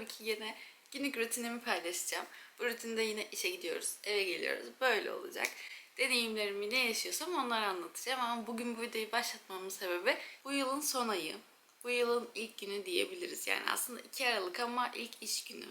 Tabii ki yine günlük rutinimi paylaşacağım. Bu rutinde yine işe gidiyoruz, eve geliyoruz. Böyle olacak. Deneyimlerimi ne yaşıyorsam onları anlatacağım. Ama bugün bu videoyu başlatmamın sebebi bu yılın son ayı. Bu yılın ilk günü diyebiliriz. Yani aslında 2 Aralık ama ilk iş günü.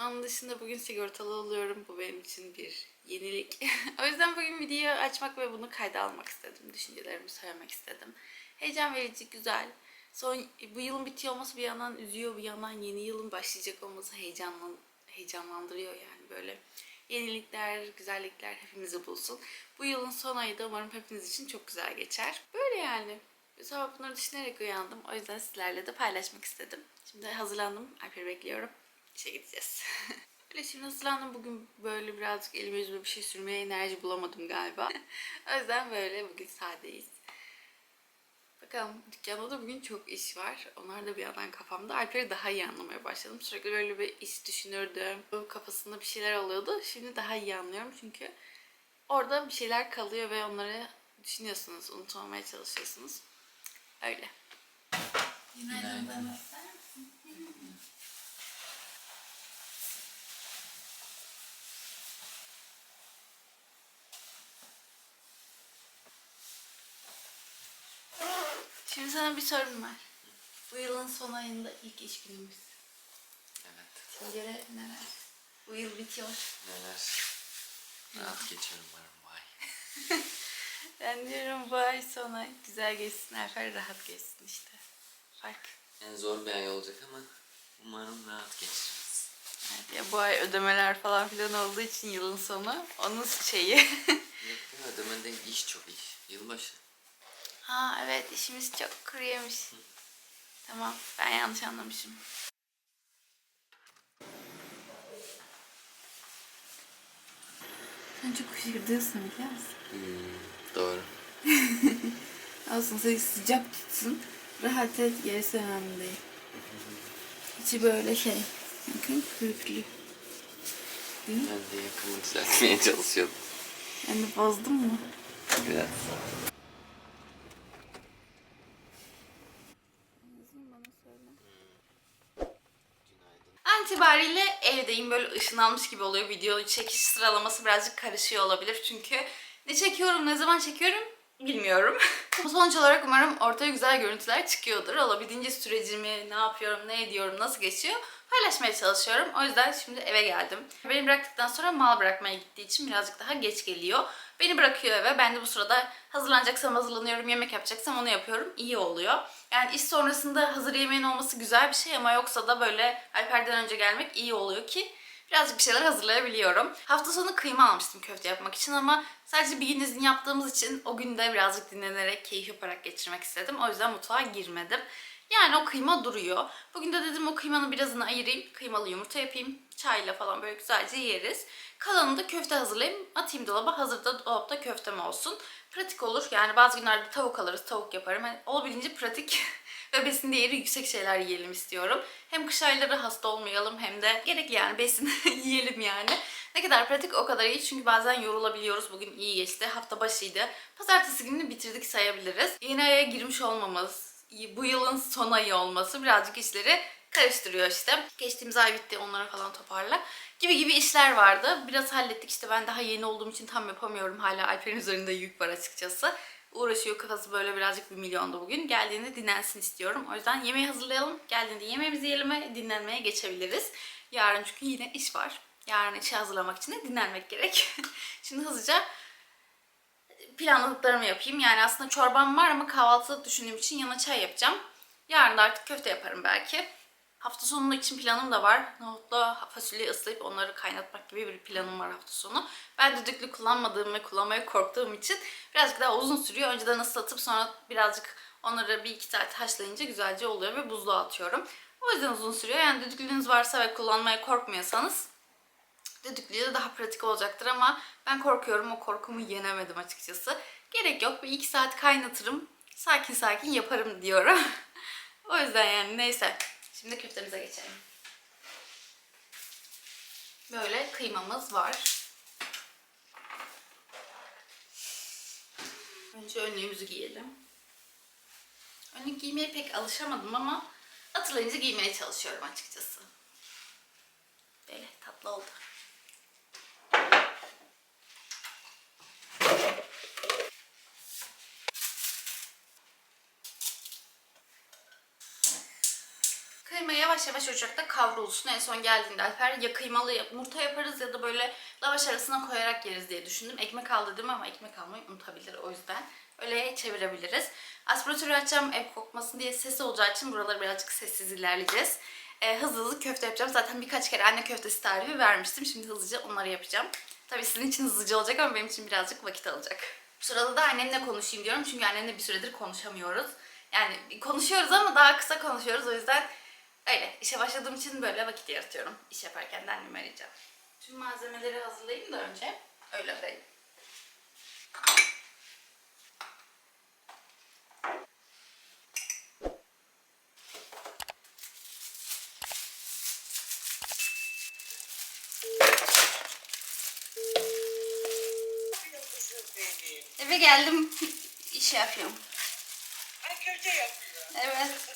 Onun dışında bugün sigortalı oluyorum. Bu benim için bir yenilik. o yüzden bugün videoyu açmak ve bunu kayda almak istedim. Düşüncelerimi söylemek istedim. Heyecan verici, güzel. Son bu yılın bitiyor olması bir yandan üzüyor, bir yandan yeni yılın başlayacak olması heyecanlan, heyecanlandırıyor yani böyle. Yenilikler, güzellikler hepimizi bulsun. Bu yılın son ayı da umarım hepiniz için çok güzel geçer. Böyle yani. Sabah bunları düşünerek uyandım. O yüzden sizlerle de paylaşmak istedim. Şimdi hazırlandım. Alper'i bekliyorum. İşe gideceğiz. Öyle şimdi hazırlandım. Bugün böyle birazcık elime yüzüme bir şey sürmeye enerji bulamadım galiba. o yüzden böyle bugün sadeyiz. Bakalım dükkanda da bugün çok iş var. Onlar da bir yandan kafamda. Alper'i daha iyi anlamaya başladım. Sürekli böyle bir iş düşünürdüm. Bu Kafasında bir şeyler oluyordu. Şimdi daha iyi anlıyorum çünkü orada bir şeyler kalıyor ve onları düşünüyorsunuz, unutmamaya çalışıyorsunuz. Öyle. Günaydın. Günaydın. Şimdi sana bir sorum var. Bu yılın son ayında ilk iş günümüz. Evet. Sence neler? Bu yıl bitiyor. Neler? Rahat geçiyorum umarım vay. Ben diyorum bu ay son ay güzel geçsin, Alper rahat geçsin işte. Fark. Yani zor bir ay olacak ama umarım rahat geçiririz. Evet, ya bu ay ödemeler falan filan olduğu için yılın sonu onun şeyi. Yok ya ödeme değil iş çok iş. Yılbaşı. Ha evet işimiz çok kuru yemiş. Tamam ben yanlış anlamışım. Sen çok hışırdıyorsun biliyor musun? Hmm, doğru. Olsun seni sıcak tutsun. Rahat et gerisi önemli değil. İçi böyle şey. Bakın kürklü. Ben de yakımı düzeltmeye çalışıyordum. Yani bozdun mu? Biraz. Günaydın. An itibariyle evdeyim böyle ışınlanmış gibi oluyor. Video çekiş sıralaması birazcık karışıyor olabilir. Çünkü ne çekiyorum, ne zaman çekiyorum bilmiyorum. Sonuç olarak umarım ortaya güzel görüntüler çıkıyordur. Olabildiğince sürecimi, ne yapıyorum, ne ediyorum, nasıl geçiyor paylaşmaya çalışıyorum. O yüzden şimdi eve geldim. Beni bıraktıktan sonra mal bırakmaya gittiği için birazcık daha geç geliyor. Beni bırakıyor eve. Ben de bu sırada hazırlanacaksam hazırlanıyorum, yemek yapacaksam onu yapıyorum. İyi oluyor. Yani iş sonrasında hazır yemeğin olması güzel bir şey ama yoksa da böyle Alper'den önce gelmek iyi oluyor ki birazcık bir şeyler hazırlayabiliyorum. Hafta sonu kıyma almıştım köfte yapmak için ama sadece bir gün izin yaptığımız için o günde birazcık dinlenerek, keyif yaparak geçirmek istedim. O yüzden mutfağa girmedim. Yani o kıyma duruyor. Bugün de dedim o kıymanın birazını ayırayım. Kıymalı yumurta yapayım. Çayla falan böyle güzelce yeriz. Kalanını da köfte hazırlayayım. Atayım dolaba. Hazırda dolapta köftem olsun. Pratik olur. Yani bazı günlerde tavuk alırız. Tavuk yaparım. Yani olabildiğince pratik ve besin değeri yüksek şeyler yiyelim istiyorum. Hem kış ayları hasta olmayalım hem de gerekli yani besin yiyelim yani. Ne kadar pratik o kadar iyi çünkü bazen yorulabiliyoruz. Bugün iyi geçti. Hafta başıydı. Pazartesi gününü bitirdik sayabiliriz. Yeni aya girmiş olmamız, bu yılın son ayı olması birazcık işleri karıştırıyor işte. Geçtiğimiz ay bitti onları falan toparla. Gibi gibi işler vardı. Biraz hallettik işte ben daha yeni olduğum için tam yapamıyorum. Hala Alper'in üzerinde yük var açıkçası. Uğraşıyor kafası böyle birazcık bir milyonda bugün. Geldiğinde dinlensin istiyorum. O yüzden yemeği hazırlayalım. Geldiğinde yemeğimizi yiyelim ve dinlenmeye geçebiliriz. Yarın çünkü yine iş var. Yarın işi hazırlamak için de dinlenmek gerek. Şimdi hızlıca planladıklarımı yapayım. Yani aslında çorbam var ama kahvaltılık düşündüğüm için yana çay yapacağım. Yarın da artık köfte yaparım belki. Hafta sonu için planım da var. Nohutla fasulye ıslayıp onları kaynatmak gibi bir planım var hafta sonu. Ben düdüklü kullanmadığım ve kullanmaya korktuğum için birazcık daha uzun sürüyor. Önceden ıslatıp sonra birazcık onları bir iki saat haşlayınca güzelce oluyor ve buzluğa atıyorum. O yüzden uzun sürüyor. Yani düdüklünüz varsa ve kullanmaya korkmuyorsanız düdüklüye de daha pratik olacaktır ama ben korkuyorum. O korkumu yenemedim açıkçası. Gerek yok. Bir iki saat kaynatırım. Sakin sakin yaparım diyorum. o yüzden yani neyse. Şimdi köftemize geçelim. Böyle kıymamız var. Önce önlüğümüzü giyelim. Önlük giymeye pek alışamadım ama hatırlayınca giymeye çalışıyorum açıkçası. Böyle tatlı oldu. Kıyma yavaş ocakta kavrulsun. En son geldiğinde Alper ya kıymalı yumurta yaparız ya da böyle lavaş arasına koyarak yeriz diye düşündüm. Ekmek al dedim ama ekmek almayı unutabilir o yüzden. Öyle çevirebiliriz. Aspiratörü açacağım ev kokmasın diye ses olacağı için buraları birazcık sessiz ilerleyeceğiz. Ee, hızlı hızlı köfte yapacağım. Zaten birkaç kere anne köftesi tarifi vermiştim. Şimdi hızlıca onları yapacağım. Tabii sizin için hızlıca olacak ama benim için birazcık vakit alacak. Bu sırada da annemle konuşayım diyorum. Çünkü annemle bir süredir konuşamıyoruz. Yani konuşuyoruz ama daha kısa konuşuyoruz. O yüzden öyle. işe başladığım için böyle vakit yaratıyorum. İş yaparken de annemi arayacağım. Tüm malzemeleri hazırlayayım da önce. Öyle benim. Eve geldim. İş yapıyorum. Ay köfte yapıyor. Evet.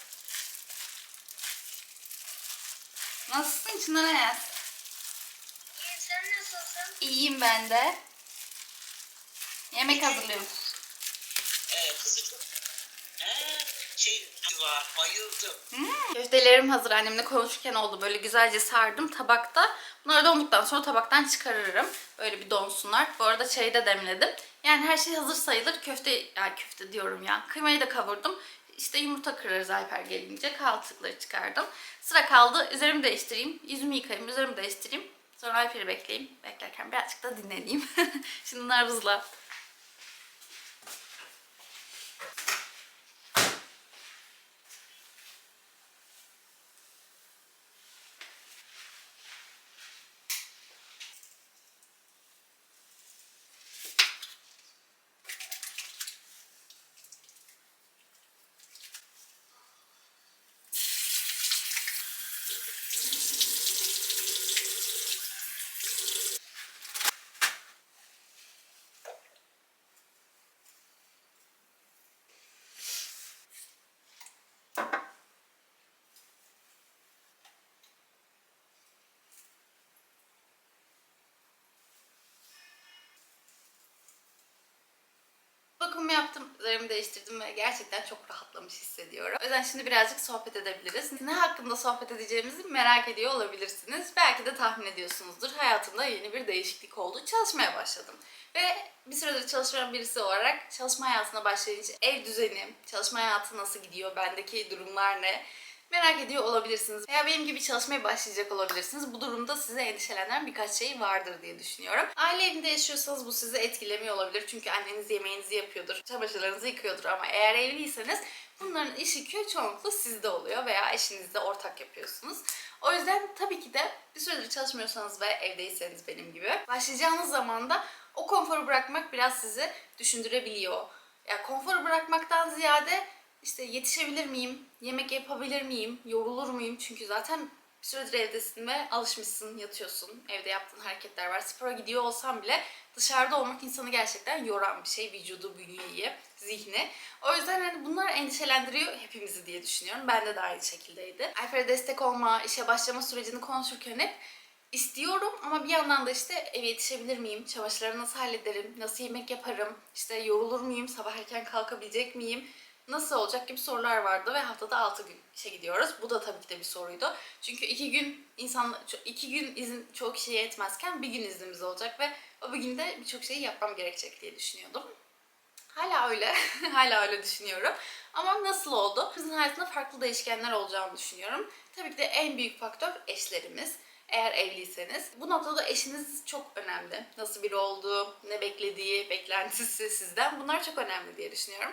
Nasılsın Çınar Hayat? İyi sen nasılsın? İyiyim ben de. Yemek hazırlıyorum. Ee, kızı çok... He, şey var bayıldım. Köftelerim hazır annemle konuşurken oldu. Böyle güzelce sardım tabakta. Bunları donduktan sonra tabaktan çıkarırım. Böyle bir donsunlar. Bu arada çayı da demledim. Yani her şey hazır sayılır. Köfte, ya köfte diyorum ya. Kıymayı da kavurdum. İşte yumurta kırarız Alper gelince. Kahvaltılıkları çıkardım. Sıra kaldı. Üzerimi değiştireyim. Yüzümü yıkayayım. Üzerimi değiştireyim. Sonra Alper'i bekleyeyim. Beklerken birazcık da dinleneyim. Şimdi nabızla. Bakımımı yaptım, üzerimi değiştirdim ve gerçekten çok rahatlamış hissediyorum. O yüzden şimdi birazcık sohbet edebiliriz. Ne hakkında sohbet edeceğimizi merak ediyor olabilirsiniz. Belki de tahmin ediyorsunuzdur. Hayatımda yeni bir değişiklik oldu. Çalışmaya başladım. Ve bir süredir çalışmayan birisi olarak çalışma hayatına başlayınca ev düzenim, çalışma hayatı nasıl gidiyor, bendeki durumlar ne, merak ediyor olabilirsiniz. Veya benim gibi çalışmaya başlayacak olabilirsiniz. Bu durumda size endişelendiren birkaç şey vardır diye düşünüyorum. Aile evinde yaşıyorsanız bu sizi etkilemiyor olabilir. Çünkü anneniz yemeğinizi yapıyordur, çamaşırlarınızı yıkıyordur ama eğer evliyseniz bunların iş yükü çoğunlukla sizde oluyor veya eşinizle ortak yapıyorsunuz. O yüzden tabii ki de bir süredir çalışmıyorsanız ve evdeyseniz benim gibi başlayacağınız zaman da o konforu bırakmak biraz sizi düşündürebiliyor. Ya konforu bırakmaktan ziyade işte yetişebilir miyim, yemek yapabilir miyim, yorulur muyum? Çünkü zaten bir süredir evdesin ve alışmışsın, yatıyorsun. Evde yaptığın hareketler var. Spora gidiyor olsam bile dışarıda olmak insanı gerçekten yoran bir şey. Vücudu, bünyeyi, zihni. O yüzden hani bunlar endişelendiriyor hepimizi diye düşünüyorum. Bende de aynı şekildeydi. Alper'e destek olma, işe başlama sürecini konuşurken hep istiyorum ama bir yandan da işte eve yetişebilir miyim? Çamaşırları nasıl hallederim? Nasıl yemek yaparım? İşte yorulur muyum? Sabah erken kalkabilecek miyim? Nasıl olacak gibi sorular vardı ve haftada 6 gün işe gidiyoruz. Bu da tabii ki de bir soruydu. Çünkü iki gün insan iki gün izin çok kişiye yetmezken bir gün iznimiz olacak ve o bir günde birçok şeyi yapmam gerekecek diye düşünüyordum. Hala öyle. Hala öyle düşünüyorum. Ama nasıl oldu? Kızın hayatında farklı değişkenler olacağını düşünüyorum. Tabii ki de en büyük faktör eşlerimiz. Eğer evliyseniz. Bu noktada eşiniz çok önemli. Nasıl biri olduğu, ne beklediği, beklentisi sizden. Bunlar çok önemli diye düşünüyorum.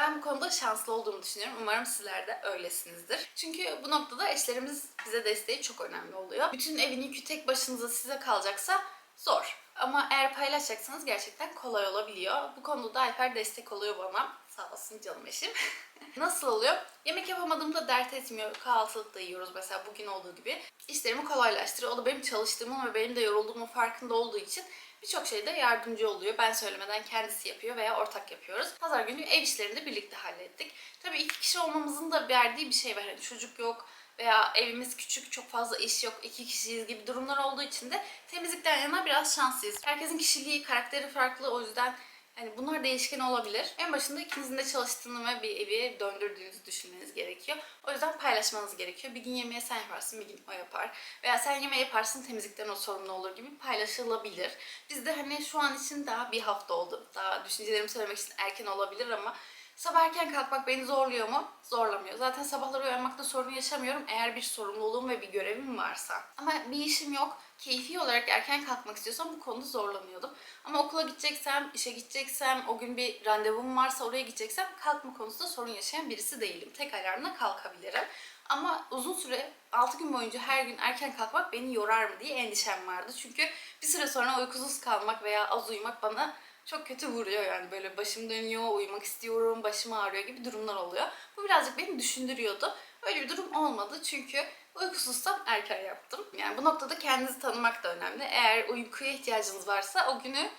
Ben bu konuda şanslı olduğumu düşünüyorum. Umarım sizler de öylesinizdir. Çünkü bu noktada eşlerimiz bize desteği çok önemli oluyor. Bütün evin yükü tek başınıza size kalacaksa zor. Ama eğer paylaşacaksanız gerçekten kolay olabiliyor. Bu konuda da Alper destek oluyor bana. Sağ olsun canım eşim. Nasıl oluyor? Yemek yapamadığımda dert etmiyor. Kahvaltılık da yiyoruz mesela bugün olduğu gibi. İşlerimi kolaylaştırıyor. O da benim çalıştığımın ve benim de yorulduğumun farkında olduğu için birçok şeyde yardımcı oluyor. Ben söylemeden kendisi yapıyor veya ortak yapıyoruz. Pazar günü ev işlerini de birlikte hallettik. Tabii iki kişi olmamızın da verdiği bir şey var. Hani çocuk yok veya evimiz küçük, çok fazla iş yok, iki kişiyiz gibi durumlar olduğu için de temizlikten yana biraz şanslıyız. Herkesin kişiliği, karakteri farklı o yüzden Hani bunlar değişken olabilir. En başında ikinizin de çalıştığını ve bir evi döndürdüğünüzü düşünmeniz gerekiyor. O yüzden paylaşmanız gerekiyor. Bir gün yemeği sen yaparsın, bir gün o yapar. Veya sen yemeği yaparsın, temizlikten o sorumlu olur gibi paylaşılabilir. Bizde hani şu an için daha bir hafta oldu. Daha düşüncelerimi söylemek için erken olabilir ama Sabah erken kalkmak beni zorluyor mu? Zorlamıyor. Zaten sabahları uyanmakta sorun yaşamıyorum eğer bir sorumluluğum ve bir görevim varsa. Ama bir işim yok. Keyfi olarak erken kalkmak istiyorsam bu konuda zorlanıyordum. Ama okula gideceksem, işe gideceksem, o gün bir randevum varsa oraya gideceksem kalkma konusunda sorun yaşayan birisi değilim. Tek alarmla kalkabilirim. Ama uzun süre 6 gün boyunca her gün erken kalkmak beni yorar mı diye endişem vardı. Çünkü bir süre sonra uykusuz kalmak veya az uyumak bana çok kötü vuruyor yani böyle başım dönüyor, uyumak istiyorum, başım ağrıyor gibi durumlar oluyor. Bu birazcık beni düşündürüyordu. Öyle bir durum olmadı çünkü uykusuzsam erken yaptım. Yani bu noktada kendinizi tanımak da önemli. Eğer uykuya ihtiyacınız varsa o günü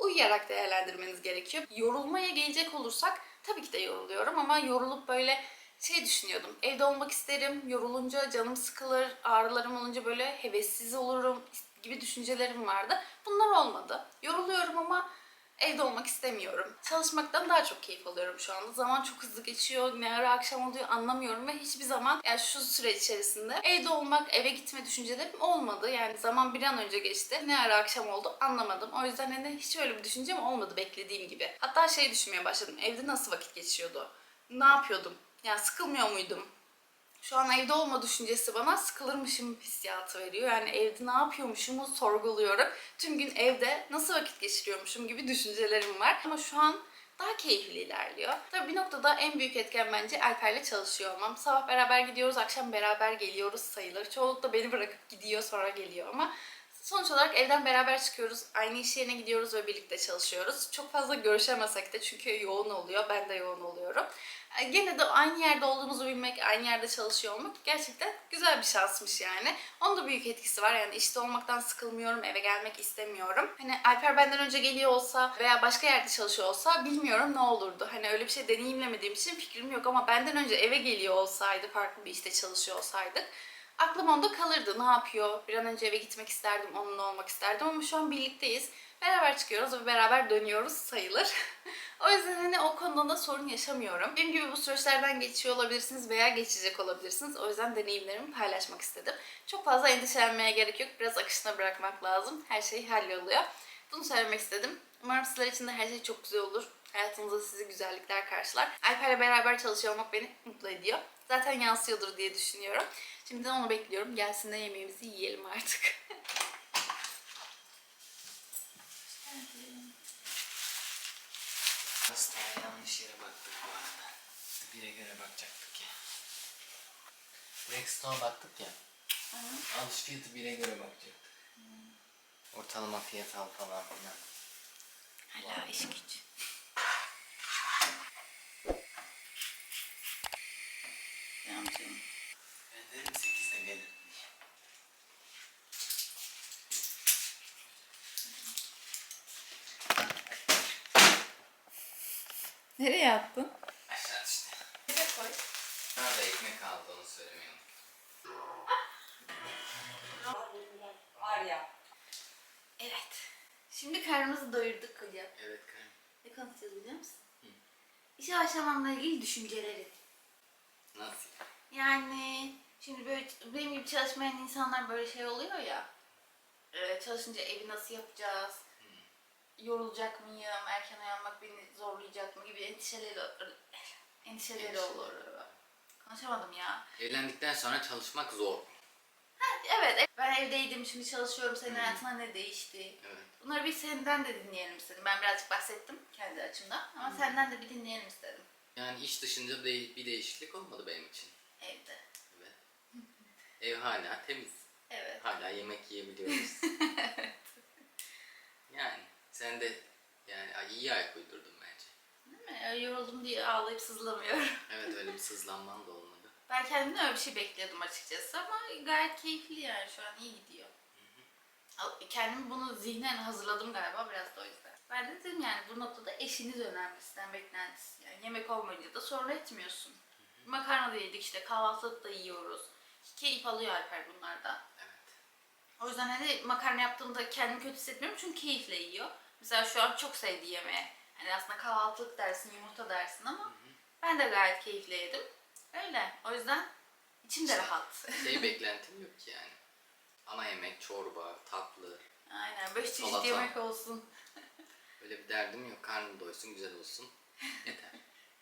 uyuyarak değerlendirmeniz gerekiyor. Yorulmaya gelecek olursak tabii ki de yoruluyorum ama yorulup böyle şey düşünüyordum. Evde olmak isterim, yorulunca canım sıkılır, ağrılarım olunca böyle hevessiz olurum gibi düşüncelerim vardı. Bunlar olmadı. Yoruluyorum ama evde olmak istemiyorum. Çalışmaktan daha çok keyif alıyorum şu anda. Zaman çok hızlı geçiyor. Ne ara akşam oluyor anlamıyorum ve hiçbir zaman yani şu süre içerisinde evde olmak, eve gitme düşüncelerim olmadı. Yani zaman bir an önce geçti. Ne ara akşam oldu anlamadım. O yüzden hani hiç öyle bir düşüncem olmadı beklediğim gibi. Hatta şey düşünmeye başladım. Evde nasıl vakit geçiyordu? Ne yapıyordum? Yani sıkılmıyor muydum? Şu an evde olma düşüncesi bana sıkılırmışım hissiyatı veriyor. Yani evde ne yapıyormuşumu sorguluyorum. Tüm gün evde nasıl vakit geçiriyormuşum gibi düşüncelerim var. Ama şu an daha keyifli ilerliyor. Tabii bir noktada en büyük etken bence Alper'le çalışıyor olmam. Sabah beraber gidiyoruz, akşam beraber geliyoruz sayılır. Çoğunlukla beni bırakıp gidiyor sonra geliyor ama Sonuç olarak evden beraber çıkıyoruz, aynı iş yerine gidiyoruz ve birlikte çalışıyoruz. Çok fazla görüşemesek de çünkü yoğun oluyor, ben de yoğun oluyorum. E, Gene de aynı yerde olduğumuzu bilmek, aynı yerde çalışıyor olmak gerçekten güzel bir şansmış yani. Onun da büyük etkisi var yani işte olmaktan sıkılmıyorum, eve gelmek istemiyorum. Hani Alper benden önce geliyor olsa veya başka yerde çalışıyor olsa bilmiyorum ne olurdu. Hani öyle bir şey deneyimlemediğim için fikrim yok ama benden önce eve geliyor olsaydı, farklı bir işte çalışıyor olsaydık aklım onda kalırdı. Ne yapıyor? Bir an önce eve gitmek isterdim, onunla olmak isterdim ama şu an birlikteyiz. Beraber çıkıyoruz ve beraber dönüyoruz sayılır. o yüzden hani o konuda da sorun yaşamıyorum. Benim gibi bu süreçlerden geçiyor olabilirsiniz veya geçecek olabilirsiniz. O yüzden deneyimlerimi paylaşmak istedim. Çok fazla endişelenmeye gerek yok. Biraz akışına bırakmak lazım. Her şey halloluyor. Bunu söylemek istedim. Umarım sizler için de her şey çok güzel olur. Hayatınızda sizi güzellikler karşılar. Alper'le beraber çalışıyor olmak beni mutlu ediyor. Zaten yansıyordur diye düşünüyorum. Şimdi onu bekliyorum. Gelsin de yemeğimizi yiyelim artık. Hastaya yanlış yere baktık bu arada. Bire göre bakacaktık ya. Blackstone'a baktık ya. Alış fiyatı bire göre bakacaktık. Ortalama fiyat al falan filan. Hala iş güç. Tamam canım. Ben dedim 8'de gelir. Nereye attın? Aşağı işte. Nereye koy? Nerede ekmek aldı onu söylemiyorum. Var ya. Evet. Şimdi karnımızı doyurduk hocam. Evet kanka. Ne konuşacağız biliyor musun? İşe başlamamla ilgili düşünceleri. Nasıl? Yani şimdi böyle benim gibi çalışmayan insanlar böyle şey oluyor ya. e, çalışınca evi nasıl yapacağız? Yorulacak mıyım? Erken uyanmak beni zorlayacak mı gibi endişeleri endişeleri olur. Konuşamadım ya. Evlendikten sonra çalışmak zor. Evet, ben evdeydim şimdi çalışıyorum. Senin hayatına ne değişti? Evet. Bunları bir senden de dinleyelim istedim. Ben birazcık bahsettim kendi açımdan ama senden de bir dinleyelim istedim Yani iş dışında bir değişiklik olmadı benim için. evde. Evet. Ev hala temiz. Evet. Hala yemek yiyebiliyoruz. yani sen de yani iyi ayak uydurdun bence. Değil mi? Yoruldum diye ağlayıp sızlamıyorum. Evet öyle bir sızlanman da olmadı. Ben kendimden öyle bir şey bekliyordum açıkçası ama gayet keyifli yani şu an iyi gidiyor. kendimi bunu zihnen hazırladım galiba biraz da o yüzden. Ben de dedim yani bu noktada eşiniz önemli sizden beklentisi. Yani yemek olmayınca da sorun etmiyorsun. Makarna da yedik işte kahvaltılık da yiyoruz. Keyif alıyor Alper bunlardan. Evet. O yüzden hani makarna yaptığımda kendimi kötü hissetmiyorum çünkü keyifle yiyor. Mesela şu an çok sevdi yemeği. Hani aslında kahvaltılık dersin, yumurta dersin ama ben de gayet keyifle yedim. Öyle. O yüzden içim de rahat. Şey beklentim yok ki yani. Ana yemek, çorba, tatlı. Aynen. Beş çeşit Salata. yemek olsun. Öyle bir derdim yok. Karnım doysun, güzel olsun. Yeter.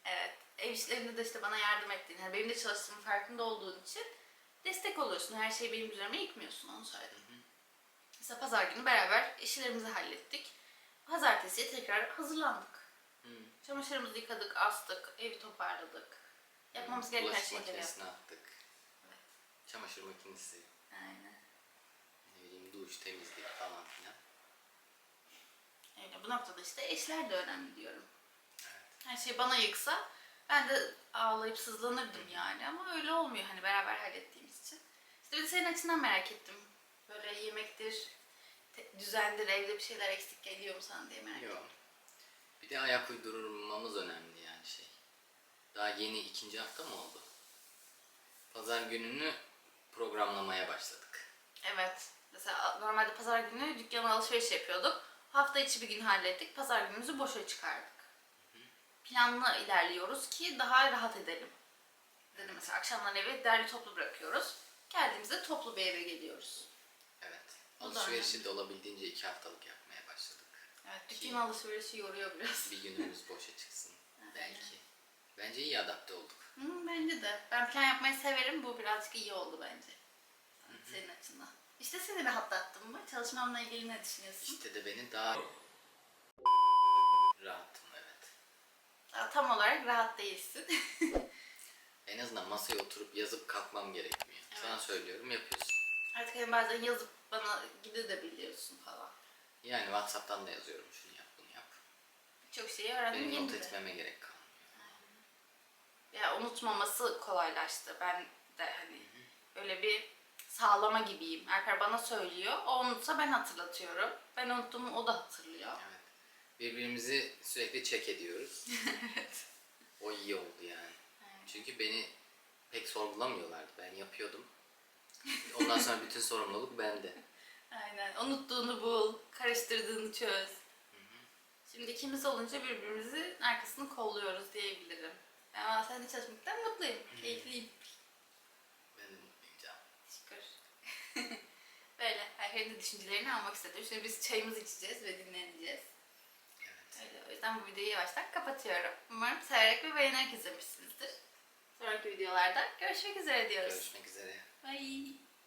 Evet. Ev işlerinde de işte bana yardım ettiğin, hani benim de çalıştığımın farkında olduğun için destek oluyorsun. Her şeyi benim üzerime yıkmıyorsun onu söyledim. Mesela pazar günü beraber işlerimizi hallettik. Pazartesiye tekrar hazırlandık. Hı. Çamaşırımızı yıkadık, astık, evi toparladık. Yapmamız gereken Bulaşık şeyleri yaptık. makinesine attık. Evet. Çamaşır makinesi, Aynen. ne bileyim duş, temizlik falan filan. Öyle. Bu noktada işte eşler de önemli diyorum. Evet. Her şey bana yıksa ben de ağlayıp sızlanırdım yani ama öyle olmuyor hani beraber hallettiğimiz için. İşte bir de senin açından merak ettim. Böyle yemektir, düzendir, evde bir şeyler eksik geliyor mu sana diye merak. Yok. Bir de ayak uydurmamız önemli yani şey. Daha yeni ikinci hafta mı oldu? Pazar gününü programlamaya başladık. Evet. Mesela normalde pazar günü dükkana alışveriş yapıyorduk. Hafta içi bir gün hallettik. Pazar günümüzü boşa çıkardık. Planlı ilerliyoruz ki daha rahat edelim. Dedim mesela akşamdan evi derli toplu bırakıyoruz. Geldiğimizde toplu bir eve geliyoruz. Alışverişi de olabildiğince iki haftalık yapmaya başladık. Evet, dükkan alışverişi yoruyor biraz. Bir günümüz boşa çıksın belki. Bence iyi adapte olduk. Hı, bence de. Ben plan yapmayı severim. Bu birazcık iyi oldu bence. Senin açından. İşte seni rahatlattım mı? Çalışmamla ilgili ne düşünüyorsun? İşte de beni daha rahatım evet. Daha tam olarak rahat değilsin. En azından masaya oturup yazıp kalkmam gerekmiyor. Sana söylüyorum yapıyorsun. Artık hani bazen yazıp bana gidebiliyorsun falan. Yani Whatsapp'tan da yazıyorum şunu yap bunu yap. Çok şeyi öğrendim Benim not etmeme gerek kalmıyor. Ya unutmaması kolaylaştı. Ben de hani öyle bir sağlama gibiyim. Alper bana söylüyor. O unutsa ben hatırlatıyorum. Ben unuttum o da hatırlıyor. Evet. Birbirimizi sürekli check ediyoruz. evet. O iyi oldu yani. Çünkü beni pek sorgulamıyorlardı. Ben yapıyordum. Ondan sonra bütün sorumluluk bende. Aynen. Unuttuğunu bul, karıştırdığını çöz. Şimdi ikimiz olunca birbirimizin arkasını kolluyoruz diyebilirim. Ama seninle çalışmaktan mutluyum, keyifliyim. Ben de mutluyum canım. Şükür. Böyle herkesin de düşüncelerini almak istedim. Şimdi biz çayımızı içeceğiz ve dinleneceğiz. Evet. Öyle, o yüzden bu videoyu yavaştan kapatıyorum. Umarım severek ve beğenerek izlemişsinizdir. Sonraki videolarda görüşmek üzere diyoruz. Görüşmek üzere. 可以。